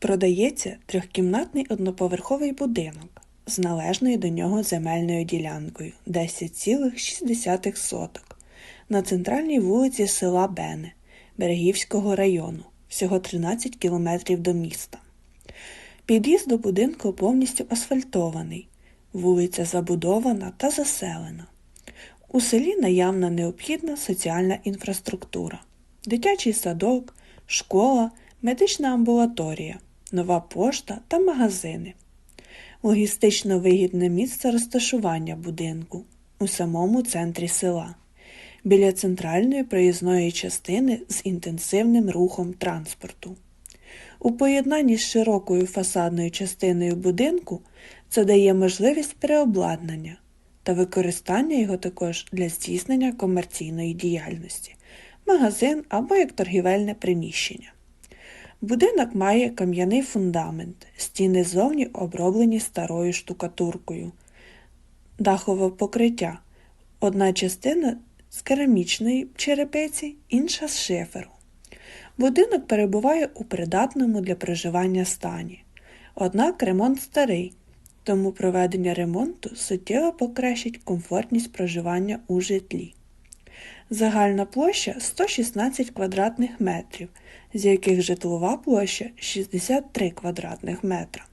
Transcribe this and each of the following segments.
Продається трьохкімнатний одноповерховий будинок з належною до нього земельною ділянкою 10,6 соток на центральній вулиці села Бене Берегівського району, всього 13 кілометрів до міста. Під'їзд до будинку повністю асфальтований, вулиця забудована та заселена. У селі наявна необхідна соціальна інфраструктура, дитячий садок, школа, медична амбулаторія, нова пошта та магазини. Логістично вигідне місце розташування будинку у самому центрі села, біля центральної проїзної частини з інтенсивним рухом транспорту. У поєднанні з широкою фасадною частиною будинку це дає можливість переобладнання та використання його також для здійснення комерційної діяльності, магазин або як торгівельне приміщення. Будинок має кам'яний фундамент, стіни зовні оброблені старою штукатуркою, дахове покриття, одна частина з керамічної черепиці, інша з шиферу. Будинок перебуває у придатному для проживання стані. Однак ремонт старий, тому проведення ремонту суттєво покращить комфортність проживання у житлі. Загальна площа 116 квадратних метрів, з яких житлова площа 63 квадратних метра.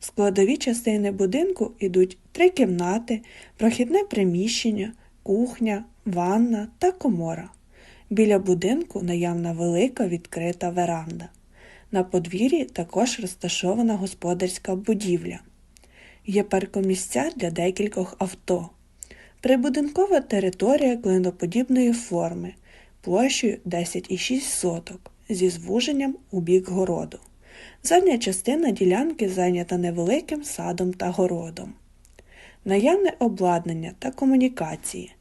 Складові частини будинку йдуть три кімнати, прохідне приміщення, кухня, ванна та комора. Біля будинку наявна велика відкрита веранда. На подвір'ї також розташована господарська будівля. Є паркомісця для декількох авто. Прибудинкова територія клиноподібної форми площею 10,6 соток зі звуженням у бік городу. Задня частина ділянки зайнята невеликим садом та городом. Наявне обладнання та комунікації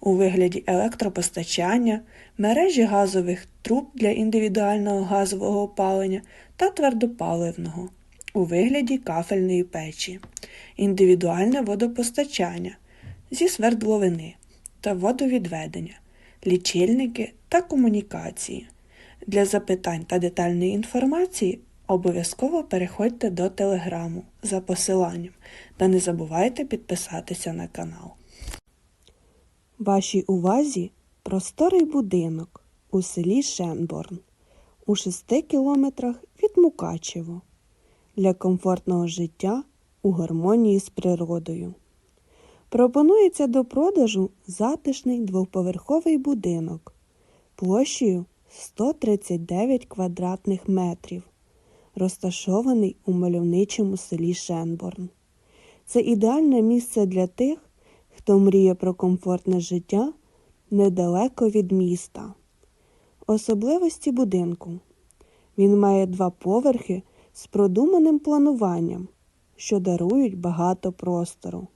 у вигляді електропостачання, мережі газових труб для індивідуального газового опалення та твердопаливного у вигляді кафельної печі, індивідуальне водопостачання зі свердловини та водовідведення, лічильники та комунікації. Для запитань та детальної інформації обов'язково переходьте до телеграму за посиланням та не забувайте підписатися на канал. Вашій увазі просторий будинок у селі Шенборн у 6 кілометрах від Мукачево для комфортного життя у гармонії з природою. Пропонується до продажу затишний двоповерховий будинок площею 139 квадратних метрів, розташований у мальовничому селі Шенборн. Це ідеальне місце для тих, хто мріє про комфортне життя недалеко від міста. Особливості будинку. Він має два поверхи з продуманим плануванням, що дарують багато простору.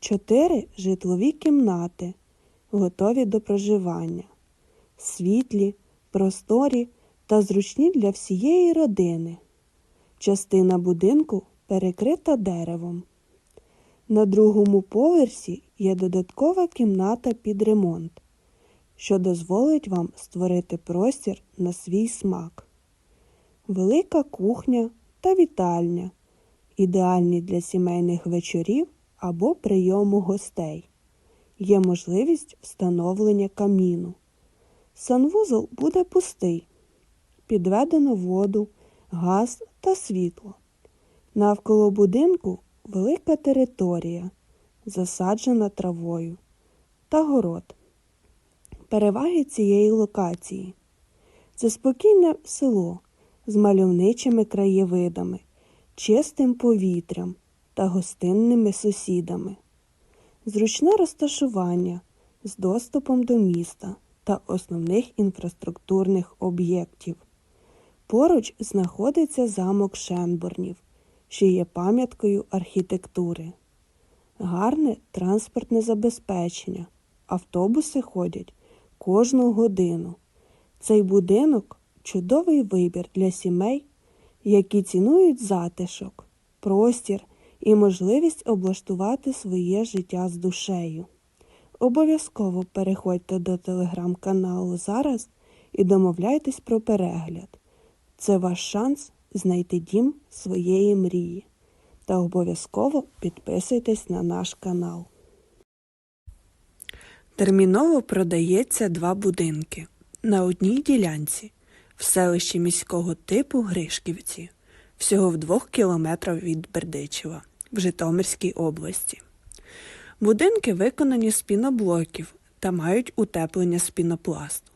Чотири житлові кімнати, готові до проживання, світлі, просторі та зручні для всієї родини. Частина будинку перекрита деревом. На другому поверсі є додаткова кімната під ремонт, що дозволить вам створити простір на свій смак. Велика кухня та вітальня, ідеальні для сімейних вечорів або прийому гостей. Є можливість встановлення каміну. Санвузол буде пустий. Підведено воду, газ та світло. Навколо будинку велика територія, засаджена травою та город. Переваги цієї локації це спокійне село з мальовничими краєвидами, чистим повітрям та гостинними сусідами, зручне розташування з доступом до міста та основних інфраструктурних об'єктів. Поруч знаходиться замок Шенборнів, що є пам'яткою архітектури. Гарне транспортне забезпечення. Автобуси ходять кожну годину. Цей будинок чудовий вибір для сімей, які цінують затишок, простір і можливість облаштувати своє життя з душею. Обов'язково переходьте до телеграм-каналу зараз і домовляйтесь про перегляд. Це ваш шанс знайти дім своєї мрії. Та обов'язково підписуйтесь на наш канал. Терміново продається два будинки на одній ділянці в селищі міського типу Гришківці, всього в двох кілометрах від Бердичева в Житомирській області. Будинки виконані з піноблоків та мають утеплення з пінопласту,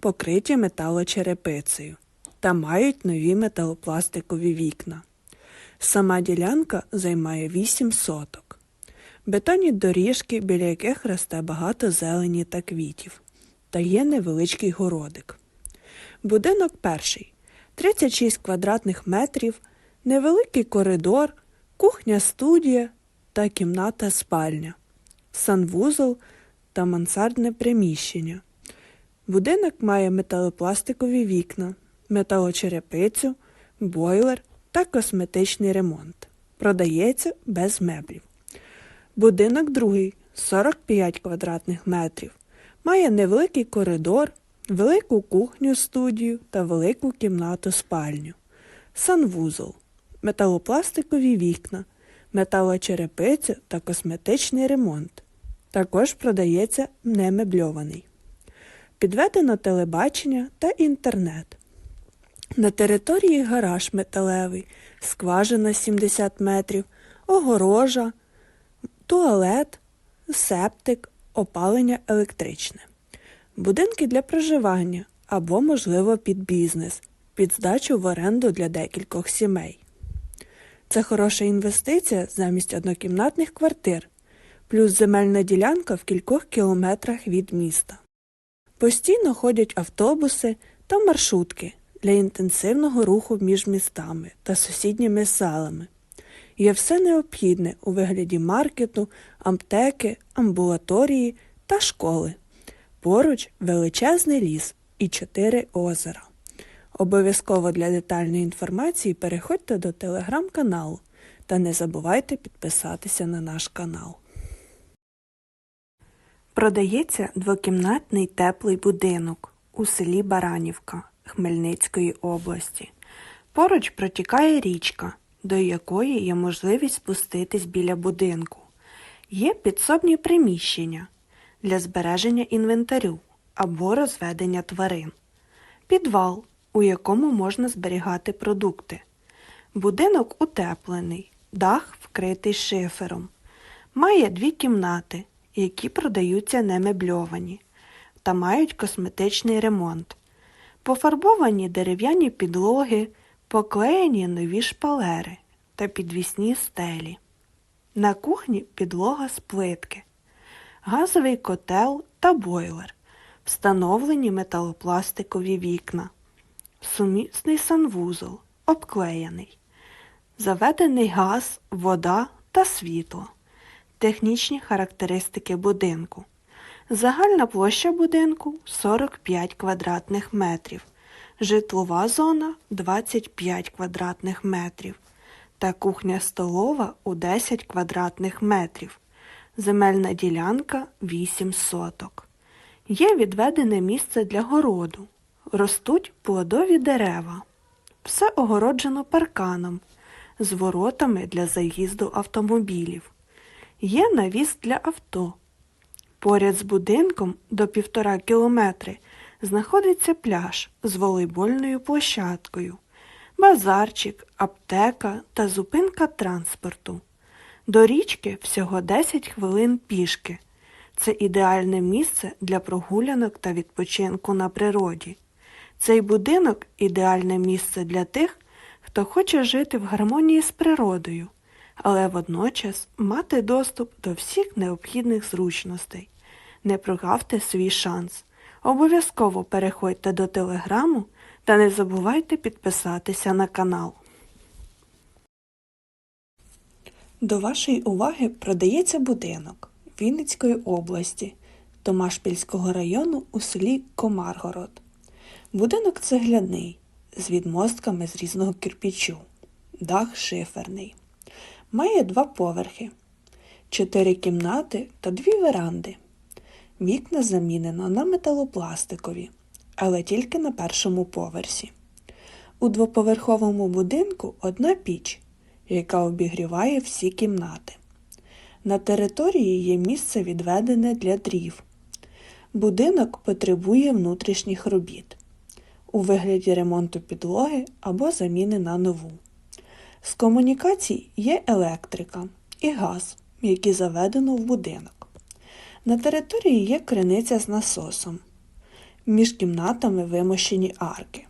покриті металочерепицею та мають нові металопластикові вікна. Сама ділянка займає 8 соток. Бетонні доріжки, біля яких росте багато зелені та квітів, та є невеличкий городик. Будинок перший 36 квадратних метрів, невеликий коридор, кухня студія та кімната спальня, санвузол та мансардне приміщення. Будинок має металопластикові вікна, металочерепицю, бойлер та косметичний ремонт. Продається без меблів. Будинок другий 45 квадратних метрів. Має невеликий коридор, велику кухню студію та велику кімнату спальню. Санвузол, металопластикові вікна, металочерепицю та косметичний ремонт. Також продається немебльований. Підведено телебачення та інтернет. На території гараж металевий, скважина 70 метрів, огорожа, туалет, септик, опалення електричне. Будинки для проживання або, можливо, під бізнес, під здачу в оренду для декількох сімей. Це хороша інвестиція замість однокімнатних квартир, плюс земельна ділянка в кількох кілометрах від міста. Постійно ходять автобуси та маршрутки для інтенсивного руху між містами та сусідніми селами. Є все необхідне у вигляді маркету, аптеки, амбулаторії та школи. Поруч величезний ліс і чотири озера. Обов'язково для детальної інформації переходьте до телеграм-каналу та не забувайте підписатися на наш канал. Продається двокімнатний теплий будинок у селі Баранівка Хмельницької області. Поруч протікає річка, до якої є можливість спуститись біля будинку. Є підсобні приміщення для збереження інвентарю або розведення тварин, підвал, у якому можна зберігати продукти. Будинок утеплений, дах вкритий шифером. Має дві кімнати, які продаються немебльовані та мають косметичний ремонт. Пофарбовані дерев'яні підлоги, поклеєні нові шпалери та підвісні стелі. На кухні підлога з плитки, газовий котел та бойлер, встановлені металопластикові вікна, сумісний санвузол, обклеєний, заведений газ, вода та світло. Технічні характеристики будинку. Загальна площа будинку 45 квадратних метрів, житлова зона 25 квадратних метрів та кухня-столова у 10 квадратних метрів. Земельна ділянка 8 соток. Є відведене місце для городу. Ростуть плодові дерева. Все огороджено парканом з воротами для заїзду автомобілів. Є навіс для авто. Поряд з будинком до півтора кілометри знаходиться пляж з волейбольною площадкою, базарчик, аптека та зупинка транспорту. До річки всього 10 хвилин пішки. Це ідеальне місце для прогулянок та відпочинку на природі. Цей будинок ідеальне місце для тих, хто хоче жити в гармонії з природою, але водночас мати доступ до всіх необхідних зручностей. Не прогавте свій шанс. Обов'язково переходьте до телеграму та не забувайте підписатися на канал. До вашої уваги продається будинок Вінницької області Томашпільського району у селі Комаргород. Будинок цегляний з відмостками з різного кирпічу, дах шиферний. Має два поверхи, чотири кімнати та дві веранди. Вікна замінено на металопластикові, але тільки на першому поверсі. У двоповерховому будинку одна піч, яка обігріває всі кімнати. На території є місце відведене для дрів. Будинок потребує внутрішніх робіт у вигляді ремонту підлоги або заміни на нову. З комунікацій є електрика і газ, які заведено в будинок. На території є криниця з насосом. Між кімнатами вимощені арки.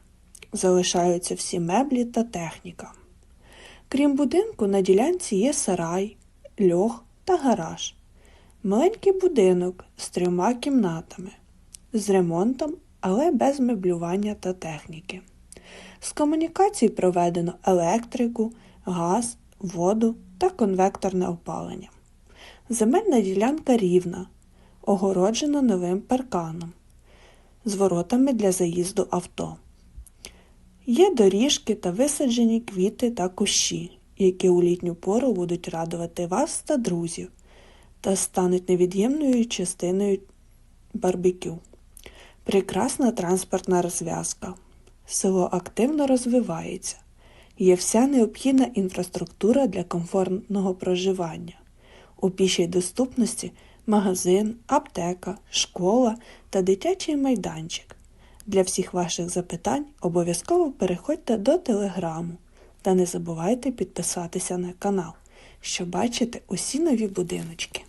Залишаються всі меблі та техніка. Крім будинку, на ділянці є сарай, льох та гараж. Маленький будинок з трьома кімнатами, з ремонтом, але без меблювання та техніки. З комунікацій проведено електрику, газ, воду та конвекторне опалення. Земельна ділянка рівна, огороджена новим парканом з воротами для заїзду авто. Є доріжки та висаджені квіти та кущі, які у літню пору будуть радувати вас та друзів та стануть невід'ємною частиною барбекю. Прекрасна транспортна розв'язка. Село активно розвивається. Є вся необхідна інфраструктура для комфортного проживання. У пішій доступності магазин, аптека, школа та дитячий майданчик. Для всіх ваших запитань обов'язково переходьте до телеграму та не забувайте підписатися на канал, щоб бачити усі нові будиночки.